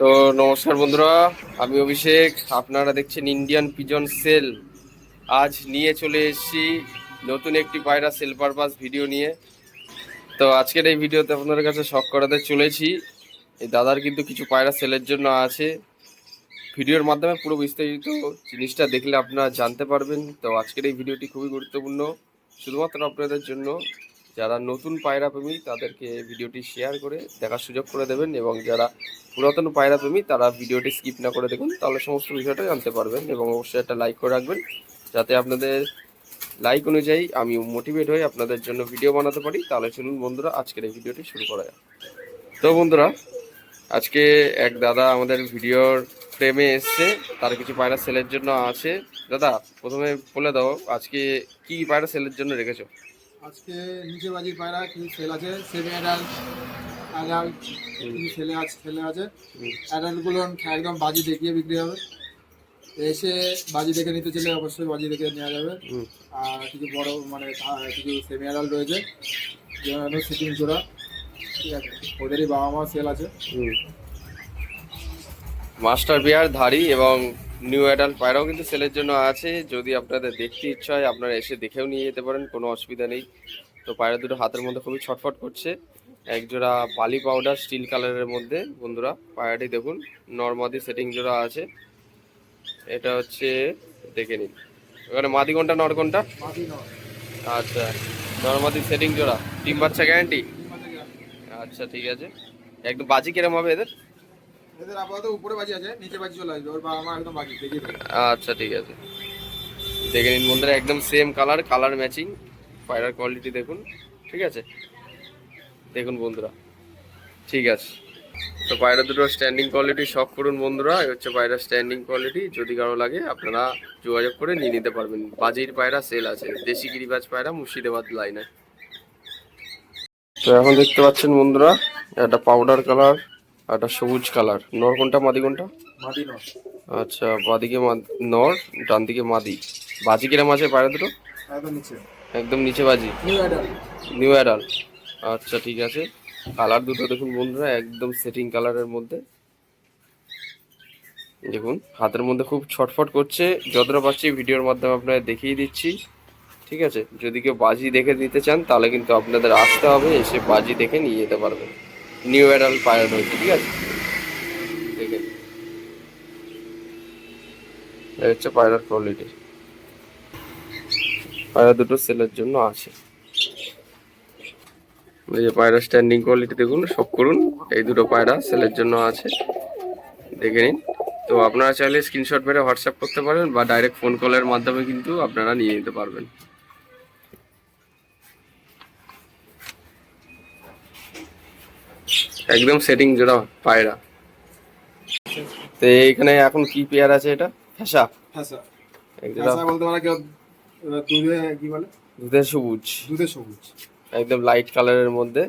তো নমস্কার বন্ধুরা, আমি অভিষেক। আপনারা দেখছেন ইন্ডিয়ান পিজন সেল আজ নিয়ে চলে এসেছি নতুন একটি পায়রা সেল পারপাস ভিডিও নিয়ে। তো আজকের এই ভিডিওতে আপনাদের কাছে শখ করাতে চলেছি। এই দাদার কিন্তু কিছু পায়রা সেলের জন্য আছে। ভিডিওর মাধ্যমে পুরো বিস্তারিত জিনিসটা দেখলে আপনারা জানতে পারবেন। তো আজকের এই ভিডিওটি খুবই গুরুত্বপূর্ণ। শুধুমাত্র আপনাদের জন্য। যারা নতুন পায়রা প্রেমী তাদেরকে ভিডিওটি শেয়ার করে দেখার সুযোগ করে দেবেন এবং যারা পুরাতন পায়রা প্রেমী তারা ভিডিওটি স্কিপ না করে দেখুন, তাহলে সমস্ত বিষয়টা জানতে পারবেন এবং অবশ্যই একটা লাইক করে রাখবেন। যাতে আপনাদের লাইক অনুযায়ী আমি মোটিভেট হয়ে আপনাদের জন্য ভিডিও বানাতে পারি। তাহলে চলুন বন্ধুরা, আজকের এই ভিডিওটি শুরু করা যাক। তো বন্ধুরা, আজকে এক দাদা আমাদের ভিডিওর ফ্রেমে এসছে, তার কিছু পায়রা সেলের জন্য আছে। দাদা, প্রথমে বলে দাও, আজকে কি পায়রা সেলের জন্য রেখেছো? আজকে নিচে বাজির পায়রা কিছু সেল আছে? সেমি অ্যাডাল অ্যাডাল কিছু ছেলে আছে ছেলে আছে? হুম। অ্যাডালগুলো একদম বাজি দেখিয়ে বিক্রি হবে। এসে বাজি দেখে নিতে চলে অবশ্যই বাজি দেখে নেওয়া যাবে। আর কিছু বড় মানে কিছু সেমি অ্যাডাল রয়েছে যেমন সিটিং জোড়া ঠিক আছে? ওদেরই বাবা মা সেল আছে। মাস্টার বিয়ার ধারি এবং নিউ অ্যাডাল্ট পায়রাও কিন্তু সেলের জন্য আছে। যদি আপনাদের দেখতে ইচ্ছা হয় আপনারা এসে দেখেও নিয়ে যেতে পারেন কোনো অসুবিধা নেই। তো পায়রা দুটো হাতের মধ্যে খুবই ছটফট করছে। এক জোড়া বালি পাউডার স্টিল কালারের মধ্যে। বন্ধুরা পায়রাটি দেখুন নর্মাদি সেটিং জোড়া আছে। এটা হচ্ছে দেখে নিন। এখানে মাদি কোনটা নর কোনটা? আচ্ছা নর্মাদি সেটিং জোড়া। ডিম বাচ্চা গ্যারান্টি গ্যারান্টি। আচ্ছা ঠিক আছে। একদম বাজি কিরম হবে এদের? এদের আপাতত উপরে বাজি আছে, নিচে বাজি চলে আসবে, ওর বাবা মা একদম দেখিয়ে দেবে। আচ্ছা ঠিক আছে। দেখে নিন বন্ধুরা, একদম সেম কালার কালার ম্যাচিং পায়রার কোয়ালিটি দেখুন, ঠিক আছে? দেখুন বন্ধুরা, ঠিক আছে। তো পায়রা দুটো স্ট্যান্ডিং কোয়ালিটি শখ করুন বন্ধুরা, এই হচ্ছে পায়রা স্ট্যান্ডিং কোয়ালিটি যদি কারও লাগে আপনারা যোগাযোগ করে নিয়ে নিতে পারবেন। বাজির পায়রা সেল আছে, দেশি গিরিবাজ পায়রা, মুর্শিদাবাদ লাইনে তো এখন দেখতে পাচ্ছেন বন্ধুরা, একটা পাউডার কালার একটা সবুজ কালার। নর কোনটা মাদি কোনটা? মাটি নয় আচ্ছা বাদিকে নর ডান দিকে মাদি। বাজি কিরম আছে পায়রা দুটো? একদম নিচে। একদম নিচে বাজি? নিউ অ্যাডাল আচ্ছা ঠিক আছে। কালার দুটো দেখুন বন্ধুরা একদম সেটিং কালারের মধ্যে। দেখুন হাতের মধ্যে খুব ছটফট করছে। যতটা পাচ্ছি ভিডিওর মাধ্যমে আপনাদের দেখিয়ে দিচ্ছি। ঠিক আছে? যদি কেউ বাজি দেখে নিতে চান তাহলে কিন্তু আপনাদের আসতে হবে এসে বাজি দেখে নিয়ে যেতে পারবেন। নিউ অ্যাডাল পায়রা রয়েছে ঠিক আছে? দেখে হচ্ছে পায়রার কোয়ালিটি পায়রা দুটো সেলের জন্য আছে। এই যে পায়রা স্ট্যান্ডিং কোয়ালিটি দেখুন, সব করুন। এই দুটো পায়রা সেলের জন্য আছে। দেখে নিন। তো আপনারা চাইলে স্ক্রিনশট মেরে হোয়াটসঅ্যাপ করতে পারেন বা ডাইরেক্ট ফোন কলের মাধ্যমে কিন্তু আপনারা নিয়ে নিতে পারবেন। একদম সেটিং জোড়া পায়রা। তো এইখানে এখন কি পেয়ার আছে এটা? ফ্যাসা এক বলতে পারা কেউ দুধে কি বলে? দুধের সবুজ। দুধে সবুজ। একদম লাইট কালারের মধ্যে।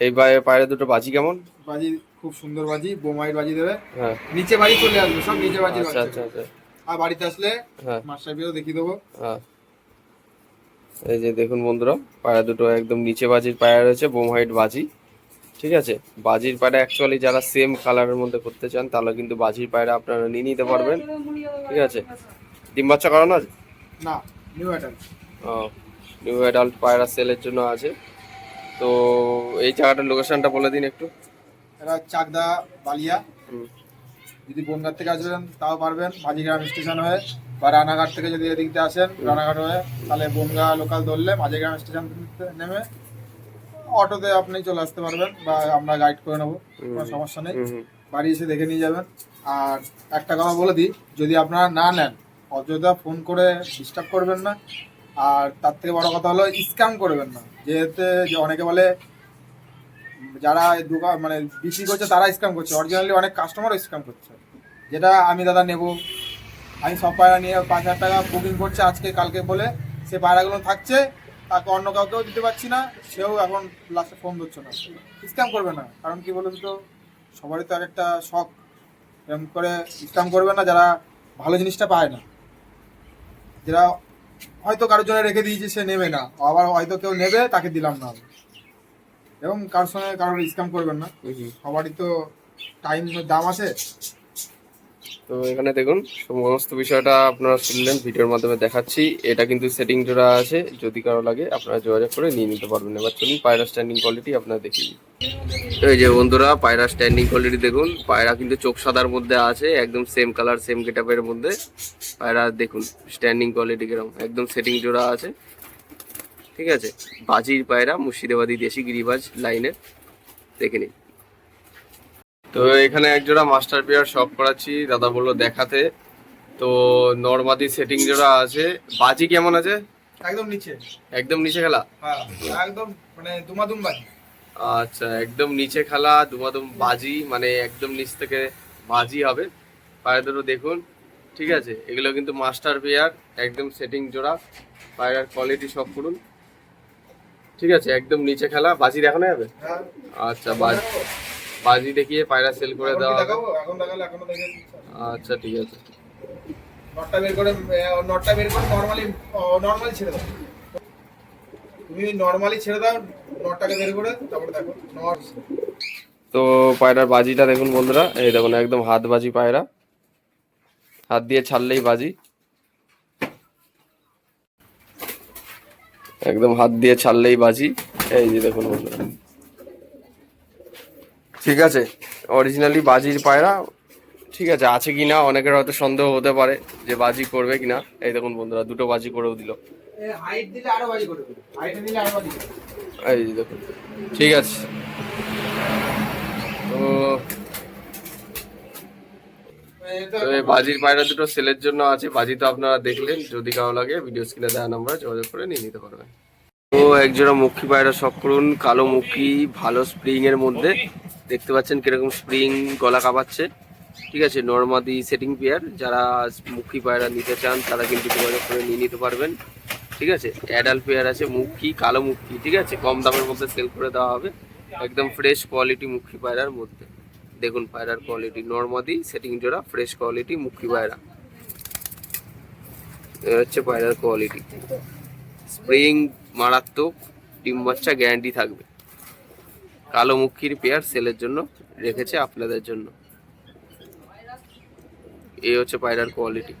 এই পায়ে পায়রা দুটো বাজি কেমন? বাজি খুব সুন্দর বাজি বোমাইট বাজি দেবে। হ্যাঁ। নিচে বাজি চলে আসবে সব নিচে বাজি আচ্ছা আচ্ছা আচ্ছা। আর বাড়িতে আসলে হ্যাঁ। মাস্টার বিয়েও দেখিয়ে দেবো। হ্যাঁ। এই যে দেখুন বন্ধুরা পায়রা দুটো একদম নিচে বাজির পায়রা রয়েছে বোম হোয়াইট বাজি। ঠিক আছে? বাজির পায়রা অ্যাকচুয়ালি যারা সেম কালারের মধ্যে করতে চান তাহলে কিন্তু বাজির পায়রা আপনারা নিয়ে নিতে পারবেন। ঠিক আছে? ডিম বাচ্চা করানো আছে? না নিউ অ্যাটাল ও নিউ অ্যাডাল্ট পায়রা সেলের জন্য আছে। তো এই জায়গাটার লোকেশনটা বলে দিন একটু। এরা চাকদা বালিয়া। যদি বনগাঁ থেকে আসবেন তাও পারবেন। মাঝিগ্রাম স্টেশন হয়ে বা রানাঘাট থেকে যদি এদিক দিয়ে আসেন রানাঘাট হয়ে তাহলে বনগাঁ লোকাল ধরলে মাঝিগ্রাম স্টেশন থেকে নেমে অটোতে আপনি চলে আসতে পারবেন বা আমরা গাইড করে নেব কোনো সমস্যা নেই। বাড়ি এসে দেখে নিয়ে যাবেন। আর একটা কথা বলে দিই যদি আপনারা না নেন অযথা ফোন করে ডিস্টার্ব করবেন না। আর তার থেকে বড় কথা হলো স্ক্যাম করবেন না। যেহেতু যে অনেকে বলে যারা দোকান মানে বিক্রি করছে তারা স্ক্যাম করছে। অরিজিনালি অনেক কাস্টমারও স্ক্যাম করছে। যেটা আমি দাদা নেব। আমি সব পায়রা নিয়ে পাঁচ হাজার টাকা বুকিং করছে আজকে কালকে বলে সে পায়রাগুলো থাকছে তাকে অন্য কাউকেও দিতে পারছি না সেও এখন লাস্টে ফোন ধরছে না। স্ক্যাম করবে না কারণ কি বলুন তো সবারই তো এক একটা শখ। এরকম করে স্ক্যাম করবে না যারা ভালো জিনিসটা পায় না। যারা হয়তো কারোর জন্য রেখে দিয়েছে সে নেবে না। আবার হয়তো কেউ নেবে তাকে দিলাম না আমি। এবং কারোর সঙ্গে কারোর স্ক্যাম করবেন না। সবারই তো টাইম দাম আছে। তো এখানে দেখুন, সমস্ত বিষয়টা আপনারা শুনলেন, ভিডিওর মাধ্যমে দেখাচ্ছি। এটা কিন্তু সেটিং জোড়া আছে, যদি কারও লাগে আপনারা যোগাযোগ করে নিয়ে নিতে পারবেন। এবার চলুন, পায়রা স্ট্যান্ডিং কোয়ালিটি আপনারা দেখিয়ে এই যে বন্ধুরা, পায়রা স্ট্যান্ডিং কোয়ালিটি দেখুন, পায়রা কিন্তু চোখ সাদার মধ্যে আছে, একদম সেম কালার সেম গেটআপের মধ্যে। পায়রা দেখুন স্ট্যান্ডিং কোয়ালিটি কীরকম, একদম সেটিং জোড়া আছে। ঠিক আছে? বাজির পায়রা, মুর্শিদাবাদি দেশি গিরিবাজ লাইনের। দেখে নিন। তো এখানে একজোড়া মাস্টার পেয়ার শপ করাচ্ছি দাদা বলল দেখাতে। তো নর্মাদি সেটিং জোড়া আছে। বাজি কেমন আছে? একদম নিচে। একদম নিচে খেলা? হ্যাঁ একদম মানে দুমাদুম বাজি। আচ্ছা একদম নিচে খেলা দুমাদুম বাজি মানে একদম নিচ থেকে বাজি হবে। পায়ের দুটো দেখুন ঠিক আছে? এগুলো কিন্তু মাস্টার পেয়ার একদম সেটিং জোড়া। পায়রার কোয়ালিটি সব করুন। ঠিক আছে একদম নিচে খেলা বাজি দেখানো যাবে? হ্যাঁ। আচ্ছা বাজি বাজি দেখিয়ে পায়রা সেল করে দেওয়া হবে। এখন দেখালে এখনও দেখে আচ্ছা ঠিক আছে। নটটা বের করে নটটা বের করে নর্মালি নর্মালি ছেড়ে দাও। তুমি নর্মালি ছেড়ে দাও নটটাকে বের করে তারপরে দেখো। নট। তো পায়রার বাজিটা দেখুন বন্ধুরা এই দেখুন একদম হাত বাজি পায়রা। হাত দিয়ে ছাড়লেই বাজি। একদম হাত দিয়ে ছাড়লেই বাজি। এই যে দেখুন বন্ধুরা। ঠিক আছে অরিজিনালি বাজির পায়রা ঠিক আছে আছে কি না অনেকের হয়তো সন্দেহ হতে পারে যে বাজি করবে কিনা। এই দেখুন বন্ধুরা দুটো বাজি করেও দিল। এই দেখুন ঠিক আছে। তো বাজির পায়রা দুটো সেলের জন্য আছে। বাজি তো আপনারা দেখলেন যদি কারও লাগে ভিডিও স্ক্রিনে দেওয়া নাম্বারে যোগাযোগ করে নিয়ে নিতে পারবেন। তো একজোড়া মুখী পায়রা শখ করুন কালো মুখী ভালো স্প্রিং এর মধ্যে। দেখতে পাচ্ছেন কীরকম স্প্রিং গলা কাঁপাচ্ছে। ঠিক আছে নর্মাদি সেটিং পেয়ার যারা মুখী পায়রা নিতে চান, তারা কিন্তু যোগাযোগ করে নিয়ে নিতে পারবেন। ঠিক আছে অ্যাডাল্ট পেয়ার আছে, মুখী, কালো মুখী, ঠিক আছে, কম দামের মধ্যে সেল করে দেওয়া হবে। একদম ফ্রেশ কোয়ালিটি মুখী পায়রার মধ্যে। দেখুন পায়রার কোয়ালিটি নর্মাদি সেটিং জোড়া ফ্রেশ কোয়ালিটি মুখী পায়রা। হচ্ছে পায়রার কোয়ালিটি স্প্রিং মারাত্মক, ডিম বাচ্চা গ্যারান্টি থাকবে। কালো মুখির পেয়ার সেলের জন্য রেখেছে আপনাদের জন্য। এই হচ্ছে পায়রার কোয়ালিটি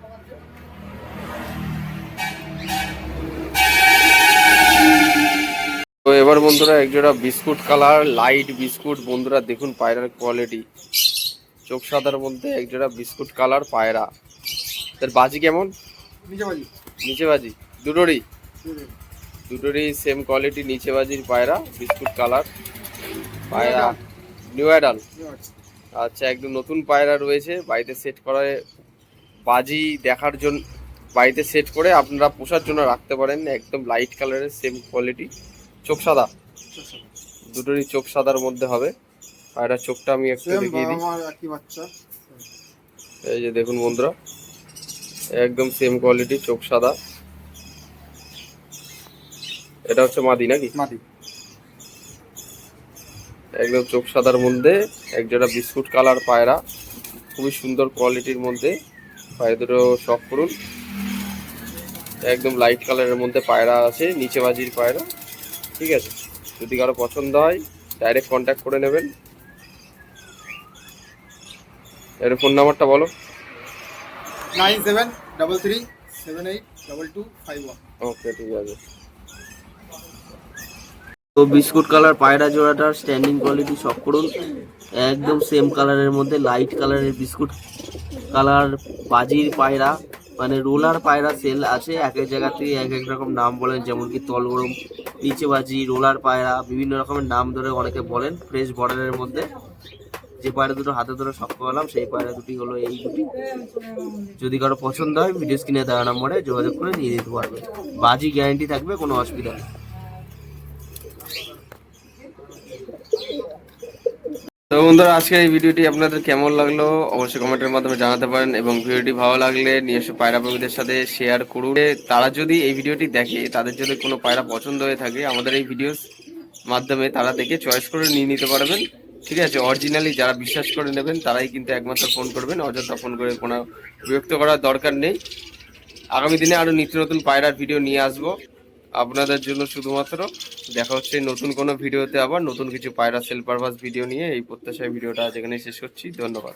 তো এবার বন্ধুরা একজোড়া বিস্কুট কালার লাইট বিস্কুট। বন্ধুরা দেখুন পায়রার কোয়ালিটি চোখ সাদার মধ্যে একজোড়া বিস্কুট কালার পায়রা। তার বাজি কেমন? নিচে বাজি। নিচে বাজি। দুটোরই? দুটোরই। সেম কোয়ালিটি নিচে বাজির পায়রা বিস্কুট কালার। পায়রা নিউ অ্যাডাল আচ্ছা একদম নতুন পায়রা রয়েছে বাড়িতে সেট করা বাজি দেখার জন্য বাড়িতে সেট করে আপনারা পোষার জন্য রাখতে পারেন একদম লাইট কালারের সেম কোয়ালিটি চোখ সাদা? দুটোরই চোখ সাদার মধ্যে হবে। পায়রার চোখটা আমি একটু দেখিয়ে দিই। এই যে দেখুন বন্ধুরা একদম সেম কোয়ালিটি চোখ সাদা। এটা হচ্ছে মাদি নাকি? মাটি একদম চোখ সাদার মধ্যে একজোড়া বিস্কুট কালার পায়রা। খুবই সুন্দর কোয়ালিটির মধ্যে পায়রা দুটো শখ করুন। একদম লাইট কালারের মধ্যে পায়রা আছে নিচে বাজির পায়রা ঠিক আছে? যদি কারও পছন্দ হয় ডাইরেক্ট কন্ট্যাক্ট করে নেবেন। এর ফোন নাম্বারটা বলো। Nine seven double three seven eight double two five one. Okay ঠিক আছে। তো বিস্কুট কালার, পায়রা জোড়াটার স্ট্যান্ডিং কোয়ালিটি সব করুন। একদম সেম কালারের মধ্যে লাইট কালারের বিস্কুট কালার বাজির পায়রা মানে রোলার পায়রা সেল আছে, এক এক জায়গাতে এক এক রকম নাম বলেন, যেমন কি তলগরম নিচে বাজি রোলার পায়রা, বিভিন্ন রকমের নাম ধরে অনেকে বলেন ফ্রেশ বর্ডারের মধ্যে। যে পায়রা দুটো হাতে ধরে শক্ত করলাম, সেই পায়রা দুটি হলো এই দুটি। যদি কারও পছন্দ হয় ভিডিও স্ক্রিনে দেওয়া নম্বরে যোগাযোগ করে নিয়ে নিতে পারবে। বাজি গ্যারান্টি থাকবে, কোনো অসুবিধা নেই। তো বন্ধুরা, আজকের এই ভিডিওটি আপনাদের কেমন লাগল অবশ্যই কমেন্টের মাধ্যমে জানাতে পারেন এবং ভিডিওটি ভালো লাগলে নিজস্ব পায়রা প্রেমীদের সাথে শেয়ার করুন। তারা যদি এই ভিডিওটি দেখে, তাদের যদি কোনো পায়রা পছন্দ হয়ে থাকে, আমাদের এই ভিডিওর মাধ্যমে তারা দেখে চয়েস করে নিয়ে নিতে পারবেন। ঠিক আছে? অরিজিনালি যারা বিশ্বাস করে নেবেন, তারাই কিন্তু একমাত্র ফোন করবেন। অযথা ফোন করে কোনো বিরক্ত করার দরকার নেই। আগামী দিনে আরও নিত্য নতুন পায়রার ভিডিও নিয়ে আসব। আপনাদের জন্য শুধুমাত্র। দেখা হচ্ছে নতুন কোনো ভিডিওতে আবার। নতুন কিছু পায়রা সেল পারপাস ভিডিও নিয়ে। এই প্রত্যাশায় ভিডিওটা আজ এখানে শেষ করছি। ধন্যবাদ।